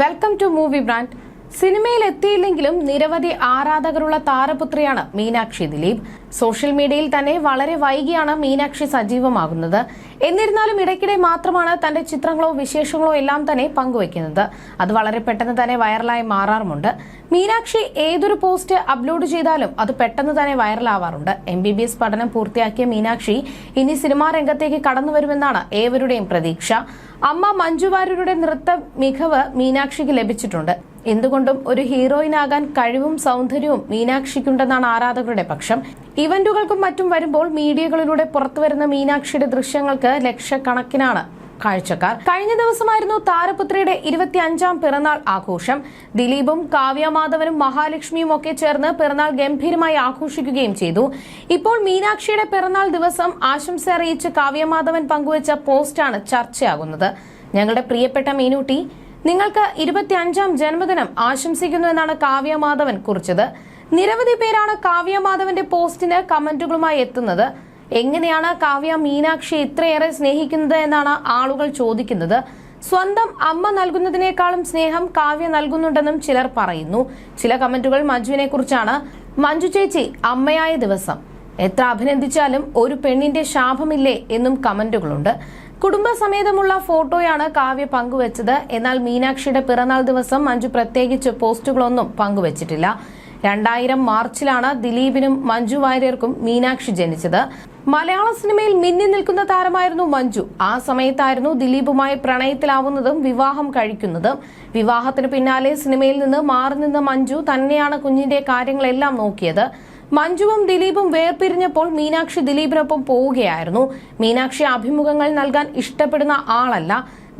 Welcome to movie brand സിനിമയിൽ എത്തിയില്ലെങ്കിലും നിരവധി ആരാധകരുള്ള താരപുത്രിയാണ് മീനാക്ഷി ദിലീപ്. സോഷ്യൽ മീഡിയയിൽ തന്നെ വളരെ വൈകിയാണ് മീനാക്ഷി സജീവമാകുന്നത്. എന്നിരുന്നാലും ഇടയ്ക്കിടെ മാത്രമാണ് തന്റെ ചിത്രങ്ങളോ വിശേഷങ്ങളോ എല്ലാം തന്നെ പങ്കുവെക്കുന്നത് അത് വളരെ പെട്ടെന്ന് തന്നെ വൈറലായി മാറാറുമുണ്ട്. മീനാക്ഷി ഏതൊരു പോസ്റ്റ് അപ്ലോഡ് ചെയ്താലും അത് പെട്ടെന്ന് തന്നെ വൈറലാവാറുണ്ട്. എം ബി ബി എസ് പഠനം പൂർത്തിയാക്കിയ മീനാക്ഷി ഇനി സിനിമാ രംഗത്തേക്ക് കടന്നു വരുമെന്നാണ് ഏവരുടെയും പ്രതീക്ഷ. അമ്മ മഞ്ജുവാര്യരുടെ നൃത്ത മികവ് മീനാക്ഷിക്ക് ലഭിച്ചിട്ടുണ്ട്. എന്തുകൊണ്ടും ഒരു ഹീറോയിനാകാൻ കഴിവും സൗന്ദര്യവും മീനാക്ഷിക്കുണ്ടെന്നാണ് ആരാധകരുടെ പക്ഷം. ഇവന്റുകൾക്കും മറ്റും വരുമ്പോൾ മീഡിയകളിലൂടെ പുറത്തുവരുന്ന മീനാക്ഷിയുടെ ദൃശ്യങ്ങൾക്ക് ലക്ഷക്കണക്കിനാണ് കാഴ്ചക്കാർ. കഴിഞ്ഞ ദിവസമായിരുന്നു താരപുത്രിയുടെ ഇരുപത്തി അഞ്ചാം പിറന്നാൾ ആഘോഷം. ദിലീപും കാവ്യമാധവനും മഹാലക്ഷ്മിയും ഒക്കെ ചേർന്ന് പിറന്നാൾ ഗംഭീരമായി ആഘോഷിക്കുകയും ചെയ്തു. ഇപ്പോൾ മീനാക്ഷിയുടെ പിറന്നാൾ ദിവസം ആശംസ അറിയിച്ച് കാവ്യമാധവൻ പങ്കുവച്ച പോസ്റ്റാണ് ചർച്ചയാകുന്നത്. ഞങ്ങളുടെ പ്രിയപ്പെട്ട മീനൂട്ടി നിങ്ങൾക്ക് ഇരുപത്തിയഞ്ചാം ജന്മദിനം ആശംസിക്കുന്നു എന്നാണ് കാവ്യമാധവൻ കുറിച്ചത്. നിരവധി പേരാണ് കാവ്യമാധവന്റെ പോസ്റ്റിന് കമന്റുകളുമായി എത്തുന്നത്. എങ്ങനെയാണ് കാവ്യ മീനാക്ഷി ഇത്രയേറെ സ്നേഹിക്കുന്നത് എന്നാണ് ആളുകൾ ചോദിക്കുന്നത്. സ്വന്തം അമ്മ നൽകുന്നതിനേക്കാളും സ്നേഹം കാവ്യ നൽകുന്നുണ്ടെന്നും ചിലർ പറയുന്നു. ചില കമന്റുകൾ മഞ്ജുവിനെ കുറിച്ചാണ്. മഞ്ജു ചേച്ചി അമ്മയായ ദിവസം. എത്ര അഭിനന്ദിച്ചാലും ഒരു പെണ്ണിന്റെ ശാപമില്ലേ എന്നും കമന്റുകളുണ്ട്. കുടുംബസമേതമുള്ള ഫോട്ടോയാണ് കാവ്യ പങ്കുവച്ചത്. എന്നാൽ മീനാക്ഷിയുടെ പിറന്നാൾ ദിവസം മഞ്ജു പ്രത്യേകിച്ച് പോസ്റ്റുകളൊന്നും പങ്കുവച്ചിട്ടില്ല. രണ്ടായിരം മാർച്ചിലാണ് ദിലീപിനും മഞ്ജു വാര്യർക്കും മീനാക്ഷി ജനിച്ചത്. മലയാള സിനിമയിൽ മിന്നി നിൽക്കുന്ന താരമായിരുന്നു മഞ്ജു. ആ സമയത്തായിരുന്നു ദിലീപുമായി പ്രണയത്തിലാവുന്നതും വിവാഹം കഴിക്കുന്നതും. വിവാഹത്തിന് പിന്നാലെ സിനിമയിൽ നിന്ന് മാറി നിന്ന മഞ്ജു തന്നെയാണ് കുഞ്ഞിന്റെ കാര്യങ്ങളെല്ലാം നോക്കിയത്. മഞ്ജുവും ദിലീപും വേർപിരിഞ്ഞപ്പോൾ മീനാക്ഷി ദിലീപിനൊപ്പം പോവുകയായിരുന്നു. മീനാക്ഷി അഭിമുഖങ്ങൾ നൽകാൻ ഇഷ്ടപ്പെടുന്ന ആളല്ല.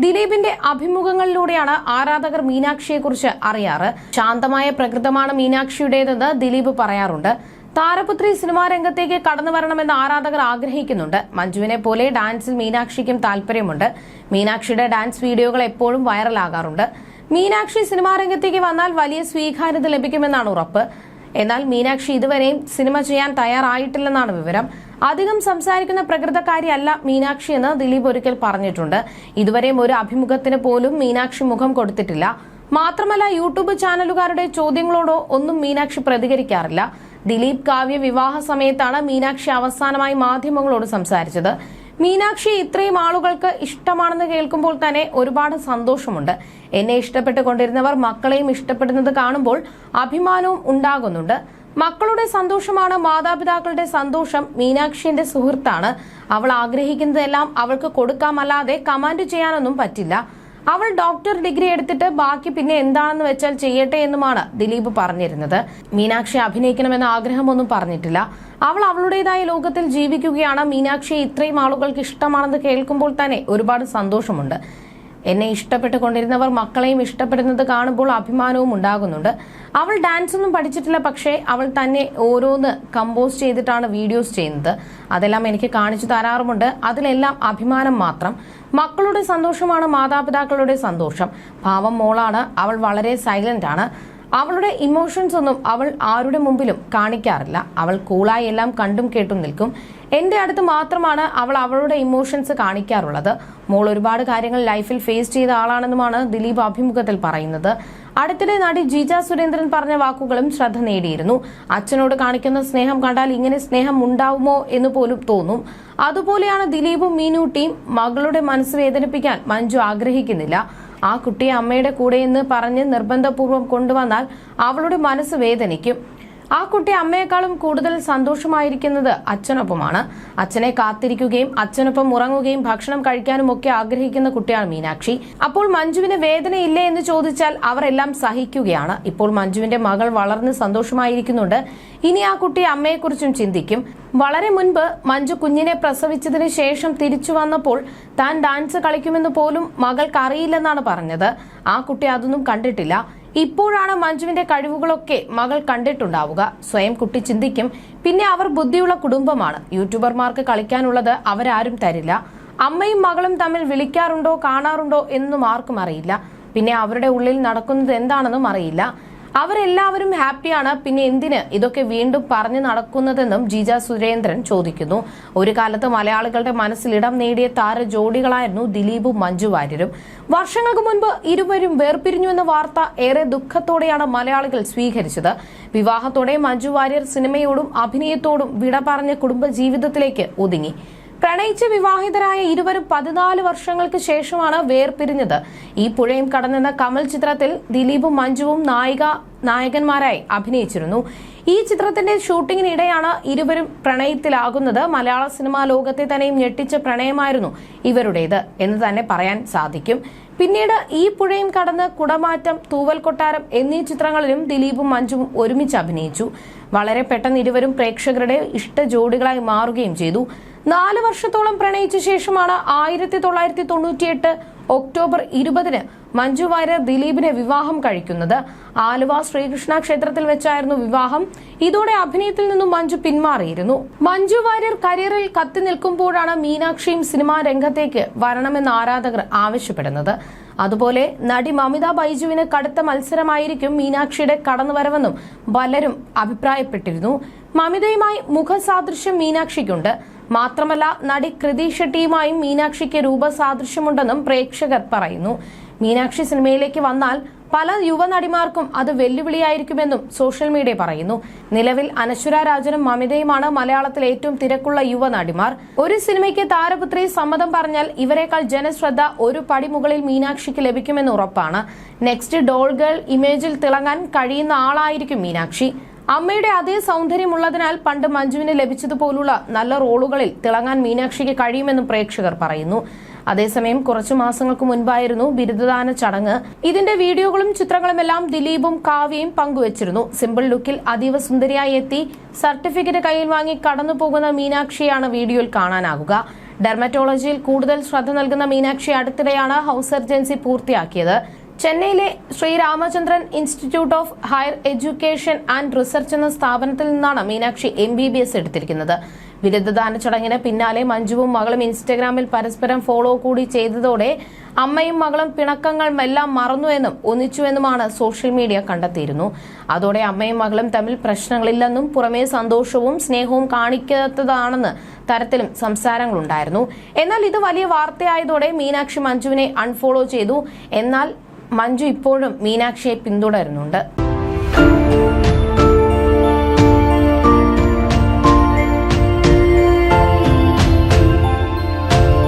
ദിലീപിന്റെ അഭിമുഖങ്ങളിലൂടെയാണ് ആരാധകർ മീനാക്ഷിയെക്കുറിച്ച് അറിയാറ്. ശാന്തമായ പ്രകൃതമാണ് മീനാക്ഷിയുടേതെന്ന് ദിലീപ് പറയാറുണ്ട്. താരപുത്രി സിനിമാ രംഗത്തേക്ക് കടന്നു വരണമെന്ന് ആരാധകർ ആഗ്രഹിക്കുന്നുണ്ട്. മഞ്ജുവിനെ പോലെ ഡാൻസിൽ മീനാക്ഷിക്കും താല്പര്യമുണ്ട്. മീനാക്ഷിയുടെ ഡാൻസ് വീഡിയോകൾ എപ്പോഴും വൈറലാകാറുണ്ട്. മീനാക്ഷി സിനിമാ രംഗത്തേക്ക് വന്നാൽ വലിയ സ്വീകാര്യത ലഭിക്കുമെന്നാണ് ഉറപ്പ്. എന്നാൽ മീനാക്ഷി ഇതുവരെയും സിനിമ ചെയ്യാൻ തയ്യാറായിട്ടില്ലെന്നാണ് വിവരം. അധികം സംസാരിക്കുന്ന പ്രകൃതക്കാരിയല്ല മീനാക്ഷി എന്ന് ദിലീപ് ഒരിക്കൽ പറഞ്ഞിട്ടുണ്ട്. ഇതുവരെയും ഒരു അഭിമുഖത്തിന് പോലും മീനാക്ഷി മുഖം കൊടുത്തിട്ടില്ല. മാത്രമല്ല യൂട്യൂബ് ചാനലുകാരുടെ ചോദ്യങ്ങളോടോ ഒന്നും മീനാക്ഷി പ്രതികരിക്കാറില്ല. ദിലീപ് കാവ്യ വിവാഹ സമയത്താണ് മീനാക്ഷി അവസാനമായി മാധ്യമങ്ങളോട് സംസാരിച്ചത്. മീനാക്ഷി ഇത്രയും ആളുകൾക്ക് ഇഷ്ടമാണെന്ന് കേൾക്കുമ്പോൾ തന്നെ ഒരുപാട് സന്തോഷമുണ്ട്. എന്നെ ഇഷ്ടപ്പെട്ടുകൊണ്ടിരുന്നവർ മക്കളെയും ഇഷ്ടപ്പെടുന്നത് കാണുമ്പോൾ അഭിമാനവും ഉണ്ടാകുന്നുണ്ട്. മക്കളുടെ സന്തോഷമാണ് മാതാപിതാക്കളുടെ സന്തോഷം. മീനാക്ഷിന്റെ സുഹൃത്താണ്. അവൾ ആഗ്രഹിക്കുന്നതെല്ലാം അവൾക്ക് കൊടുക്കാമല്ലാതെ കമാൻഡ് ചെയ്യാനൊന്നും പറ്റില്ല. അവൾ ഡോക്ടർ ഡിഗ്രി എടുത്തിട്ട് ബാക്കി പിന്നെ എന്താണെന്ന് വെച്ചാൽ ചെയ്യട്ടെ എന്നുമാണ് ദിലീപ് പറഞ്ഞിരുന്നത്. മീനാക്ഷി അഭിനയിക്കണമെന്ന ആഗ്രഹമൊന്നും പറഞ്ഞിട്ടില്ല. അവൾ അവളുടേതായ ലോകത്തിൽ ജീവിക്കുകയാണ്. മീനാക്ഷി ഇത്രയും ആളുകൾക്ക് ഇഷ്ടമാണെന്ന് കേൾക്കുമ്പോൾ തന്നെ ഒരുപാട് സന്തോഷമുണ്ട്. എന്നെ ഇഷ്ടപ്പെട്ടുകൊണ്ടിരുന്നവർ മക്കളെയും ഇഷ്ടപ്പെടുന്നത് കാണുമ്പോൾ അഭിമാനവും ഉണ്ടാകുന്നുണ്ട്. അവൾ ഡാൻസ് ഒന്നും പഠിച്ചിട്ടില്ല പക്ഷേ അവൾ തന്നെ ഓരോന്ന് കമ്പോസ് ചെയ്തിട്ടാണ് വീഡിയോസ് ചെയ്യുന്നത്. അതെല്ലാം എനിക്ക് കാണിച്ചു തരാറുമുണ്ട്. അതിലെല്ലാം അഭിമാനം മാത്രം. മക്കളുടെ സന്തോഷമാണ് മാതാപിതാക്കളുടെ സന്തോഷം. പാവം മോളാണ്. അവൾ വളരെ സൈലന്റ് ആണ്. അവളുടെ ഇമോഷൻസ് ഒന്നും അവൾ ആരുടെ മുമ്പിലും കാണിക്കാറില്ല. അവൾ കൂളായി എല്ലാം കണ്ടും കേട്ടും നിൽക്കും. എന്റെ അടുത്ത് മാത്രമാണ് അവൾ അവളുടെ ഇമോഷൻസ് കാണിക്കാറുള്ളത്. മോൾ ഒരുപാട് കാര്യങ്ങൾ ലൈഫിൽ ഫേസ് ചെയ്ത ആളാണെന്നുമാണ് ദിലീപ് അഭിമുഖത്തിൽ പറയുന്നത്. അടുത്തിടെ നടി ജിജ സുരേന്ദ്രൻ പറഞ്ഞ വാക്കുകളും ശ്രദ്ധ നേടിയിരുന്നു. അച്ഛനോട് കാണിക്കുന്ന സ്നേഹം കണ്ടാൽ ഇങ്ങനെ സ്നേഹം ഉണ്ടാവുമോ എന്ന് പോലും തോന്നും. അതുപോലെയാണ് ദിലീപും മീനൂട്ടിയും മകളുടെ മനസ്സ് വേദനിപ്പിക്കാൻ മഞ്ജു ആഗ്രഹിക്കുന്നില്ല. ആ കുട്ടിയെ അമ്മയുടെ കൂടെയെന്ന് പറഞ്ഞ് നിർബന്ധപൂർവം കൊണ്ടുവന്നാൽ അവളുടെ മനസ്സ് വേദനിക്കും. ആ കുട്ടി അമ്മയെക്കാളും കൂടുതൽ സന്തോഷമായിരിക്കുന്നത് അച്ഛനൊപ്പമാണ്. അച്ഛനെ കാത്തിരിക്കുകയും അച്ഛനൊപ്പം ഉറങ്ങുകയും ഭക്ഷണം കഴിക്കാനും ഒക്കെ ആഗ്രഹിക്കുന്ന കുട്ടിയാണ് മീനാക്ഷി. അപ്പോൾ മഞ്ജുവിന് വേദനയില്ലേ എന്ന് ചോദിച്ചാൽ അവരെല്ലാം സഹിക്കുകയാണ്. ഇപ്പോൾ മഞ്ജുവിന്റെ മകൾ വളർന്ന് സന്തോഷമായിരിക്കുന്നുണ്ട്. ഇനി ആ കുട്ടി അമ്മയെക്കുറിച്ചും ചിന്തിക്കും. വളരെ മുൻപ് മഞ്ജു കുഞ്ഞിനെ പ്രസവിച്ചതിന് ശേഷം തിരിച്ചു വന്നപ്പോൾ താൻ ഡാൻസ് കളിക്കുമെന്ന് പോലും മകൾക്ക് അറിയില്ലെന്നാണ് പറഞ്ഞത്. ആ കുട്ടി അതൊന്നും കണ്ടിട്ടില്ല. ഇപ്പോഴാണ് മഞ്ജുവിന്റെ കഴിവുകളൊക്കെ മകൾ കണ്ടിട്ടുണ്ടാവുക. സ്വയം കുട്ടി ചിന്തിക്കും. പിന്നെ അവർ ബുദ്ധിയുള്ള കുടുംബമാണ്. യൂട്യൂബർമാർക്ക് കളിക്കാനുള്ളത് അവരാരും തരില്ല. അമ്മയും മകളും തമ്മിൽ വിളിക്കാറുണ്ടോ കാണാറുണ്ടോ എന്നും ആർക്കും അറിയില്ല. പിന്നെ അവരുടെ ഉള്ളിൽ നടക്കുന്നത് എന്താണെന്നും അറിയില്ല. അവരെല്ലാവരും ഹാപ്പിയാണ്. പിന്നെ എന്തിന് ഇതൊക്കെ വീണ്ടും പറഞ്ഞു നടക്കുന്നതെന്നും ജിജ സുരേന്ദ്രൻ ചോദിക്കുന്നു. ഒരു കാലത്ത് മലയാളികളുടെ മനസ്സിൽ ഇടം നേടിയ താര ജോഡികളായിരുന്നു ദിലീപും മഞ്ജു വാര്യരും. വർഷങ്ങൾക്ക് മുൻപ് ഇരുവരും വേർപിരിഞ്ഞു എന്ന വാർത്ത ഏറെ ദുഃഖത്തോടെയാണ് മലയാളികൾ സ്വീകരിച്ചത്. വിവാഹത്തോടെ മഞ്ജു വാര്യർ സിനിമയോടും അഭിനയത്തോടും വിട പറഞ്ഞ കുടുംബജീവിതത്തിലേക്ക് ഒതുങ്ങി. പ്രണയിച്ച് വിവാഹിതരായ ഇരുവരും പതിനാല് വർഷങ്ങൾക്ക് ശേഷമാണ് വേർപിരിഞ്ഞത്. ഈ പുഴയും കടന്നെന്ന കമൽ ചിത്രത്തിൽ ദിലീപും മഞ്ജുവും നായിക നായകന്മാരായി അഭിനയിച്ചിരുന്നു. ഈ ചിത്രത്തിന്റെ ഷൂട്ടിങ്ങിനിടെയാണ് ഇരുവരും പ്രണയത്തിലാകുന്നത്. മലയാള സിനിമാ ലോകത്തെ തന്നെയും ഞെട്ടിച്ച പ്രണയമായിരുന്നു ഇവരുടേത് എന്ന് തന്നെ പറയാൻ സാധിക്കും. പിന്നീട് ഈ പുഴയും കടന്ന് കുടമാറ്റം തൂവൽ കൊട്ടാരം എന്നീ ചിത്രങ്ങളിലും ദിലീപും മഞ്ജും ഒരുമിച്ച് അഭിനയിച്ചു. വളരെ പെട്ടെന്ന് ഇരുവരും പ്രേക്ഷകരുടെ ഇഷ്ട ജോഡികളായി മാറുകയും ചെയ്തു. നാല് വർഷത്തോളം പ്രണയിച്ച ശേഷമാണ് ആയിരത്തി തൊള്ളായിരത്തി തൊണ്ണൂറ്റിയെട്ട് ഒക്ടോബർ ഇരുപതിന് മഞ്ജു വാര്യർ ദിലീപിനെ വിവാഹം കഴിക്കുന്നത്. ആലുവ ശ്രീകൃഷ്ണ ക്ഷേത്രത്തിൽ വെച്ചായിരുന്നു വിവാഹം. ഇതോടെ അഭിനയത്തിൽ നിന്നും മഞ്ജു പിന്മാറിയിരുന്നു. മഞ്ജു വാര്യർ കരിയറിൽ കത്തി നിൽക്കുമ്പോഴാണ് മീനാക്ഷിയും സിനിമാ രംഗത്തേക്ക് വരണമെന്ന് ആരാധകർ ആവശ്യപ്പെടുന്നത്. അതുപോലെ നടി മമിത ബൈജുവിന് കടുത്ത മത്സരമായിരിക്കും മീനാക്ഷിയുടെ കടന്നുവരവെന്നും പലരും അഭിപ്രായപ്പെട്ടിരുന്നു. മമിതയുമായി മുഖസാദൃശ്യം മീനാക്ഷിക്കുണ്ട്. മാത്രമല്ല നടി കൃതി ഷെട്ടിയുമായും മീനാക്ഷിക്ക് രൂപസാദൃശ്യമുണ്ടെന്നും പ്രേക്ഷകർ പറയുന്നു. മീനാക്ഷി സിനിമയിലേക്ക് വന്നാൽ പല യുവനടിമാർക്കും അത് വെല്ലുവിളിയായിരിക്കുമെന്നും സോഷ്യൽ മീഡിയ പറയുന്നു. നിലവിൽ അനശ്വര രാജനും മമിതയുമാണ് മലയാളത്തിലെ ഏറ്റവും തിരക്കുള്ള യുവനടിമാർ. ഒരു സിനിമയ്ക്ക് താരപുത്രി സമ്മതം പറഞ്ഞാൽ ഇവരെക്കാൾ ജനശ്രദ്ധ ഒരു പടി മുകളിൽ മീനാക്ഷിക്ക് ലഭിക്കുമെന്ന് ഉറപ്പാണ്. നെക്സ്റ്റ് ഡോൾ ഗേൾ ഇമേജിൽ തിളങ്ങാൻ കഴിയുന്ന ആളായിരിക്കും മീനാക്ഷി. അമ്മയുടെ അതേ സൗന്ദര്യമുള്ളതിനാൽ പണ്ട് മഞ്ജുവിന് ലഭിച്ചതുപോലുള്ള നല്ല റോളുകളിൽ തിളങ്ങാൻ മീനാക്ഷിക്ക് കഴിയുമെന്നും പ്രേക്ഷകർ പറയുന്നു. അതേസമയം കുറച്ചു മാസങ്ങൾക്ക് മുൻപായിരുന്നു ബിരുദദാന ചടങ്ങ്. ഇതിന്റെ വീഡിയോകളും ചിത്രങ്ങളുമെല്ലാം ദിലീപും കാവ്യയും പങ്കുവച്ചിരുന്നു. സിമ്പിൾ ലുക്കിൽ അതീവ സുന്ദരിയായി എത്തി സർട്ടിഫിക്കറ്റ് കയ്യിൽ വാങ്ങി കടന്നു പോകുന്ന മീനാക്ഷിയാണ് വീഡിയോയിൽ കാണാനാകുക. ഡെർമറ്റോളജിയിൽ കൂടുതൽ ശ്രദ്ധ നൽകുന്ന മീനാക്ഷി അടുത്തിടെയാണ് ഹൗസ് സർജൻസി പൂർത്തിയാക്കിയത്. ചെന്നൈയിലെ Sriramachandran institute of higher education and research എന്ന സ്ഥാപനത്തിൽ നിന്നാണ് Meenakshi M B B S എടുത്തിരിക്കുന്നത്. ബിരുദദാന ചടങ്ങിന് പിന്നാലെ മഞ്ജുവും മകളും ഇൻസ്റ്റഗ്രാമിൽ പരസ്പരം ഫോളോ കൂടി ചെയ്തതോടെ അമ്മയും മകളും പിണക്കങ്ങൾ പിണക്കങ്ങളുമെല്ലാം മറന്നുവെന്നും ഒന്നിച്ചുവെന്നുമാണ് സോഷ്യൽ മീഡിയ കണ്ടെത്തിയിരുന്നു. അതോടെ അമ്മയും മകളും തമ്മിൽ പ്രശ്നങ്ങളില്ലെന്നും പുറമേ സന്തോഷവും സ്നേഹവും കാണിക്കാത്തതാണെന്ന് തരത്തിലും സംസാരങ്ങളുണ്ടായിരുന്നു. എന്നാൽ ഇത് വലിയ വാർത്തയായതോടെ മീനാക്ഷി മഞ്ജുവിനെ അൺഫോളോ ചെയ്തു. എന്നാൽ മഞ്ജു ഇപ്പോഴും മീനാക്ഷിയെ പിന്തുടരുന്നുണ്ട്.